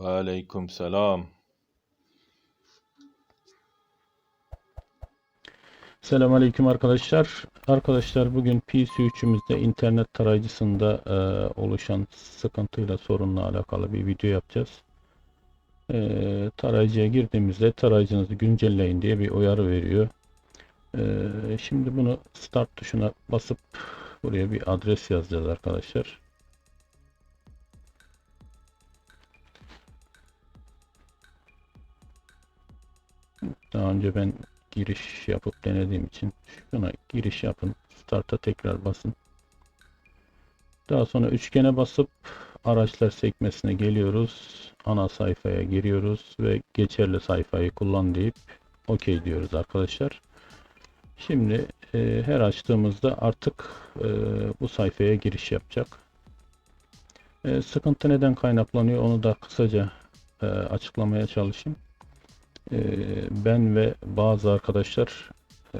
Ve aleyküm selam. Selamünaleyküm arkadaşlar. Arkadaşlar bugün PC3'ümüzde internet tarayıcısında e, oluşan sıkıntıyla sorunla alakalı bir video yapacağız. E, tarayıcıya girdiğimizde tarayıcınızı güncelleyin diye bir uyarı veriyor. E, şimdi bunu start tuşuna basıp buraya bir adres yazacağız arkadaşlar. Daha önce ben giriş yapıp denediğim için şuna giriş yapın. Start'a tekrar basın. Daha sonra üçgene basıp araçlar sekmesine geliyoruz. Ana sayfaya giriyoruz ve geçerli sayfayı kullan deyip OK diyoruz arkadaşlar. Şimdi e, her açtığımızda artık e, bu sayfaya giriş yapacak. E, sıkıntı neden kaynaklanıyor onu da kısaca e, açıklamaya çalışayım. Ee, ben ve bazı arkadaşlar e,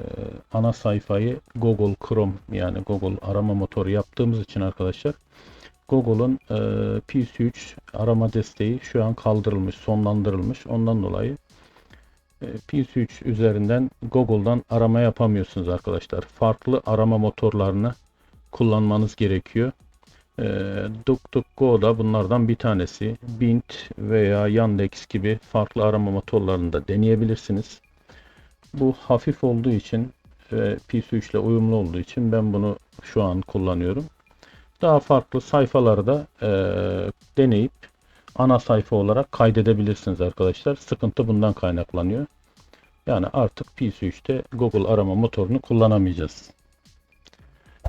ana sayfayı Google Chrome yani Google arama motoru yaptığımız için arkadaşlar Google'un e, PC3 arama desteği şu an kaldırılmış, sonlandırılmış. Ondan dolayı e, PC3 üzerinden Google'dan arama yapamıyorsunuz arkadaşlar. Farklı arama motorlarını kullanmanız gerekiyor. E, DuckDuckGo da bunlardan bir tanesi. Bing veya Yandex gibi farklı arama motorlarını da deneyebilirsiniz. Bu hafif olduğu için ve PC3 ile uyumlu olduğu için ben bunu şu an kullanıyorum. Daha farklı sayfaları da e, deneyip ana sayfa olarak kaydedebilirsiniz arkadaşlar. Sıkıntı bundan kaynaklanıyor. Yani artık PC3'te Google arama motorunu kullanamayacağız.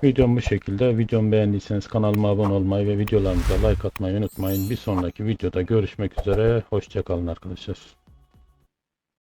Videom bu şekilde. Videomu beğendiyseniz kanalıma abone olmayı ve videolarımıza like atmayı unutmayın. Bir sonraki videoda görüşmek üzere. Hoşçakalın arkadaşlar.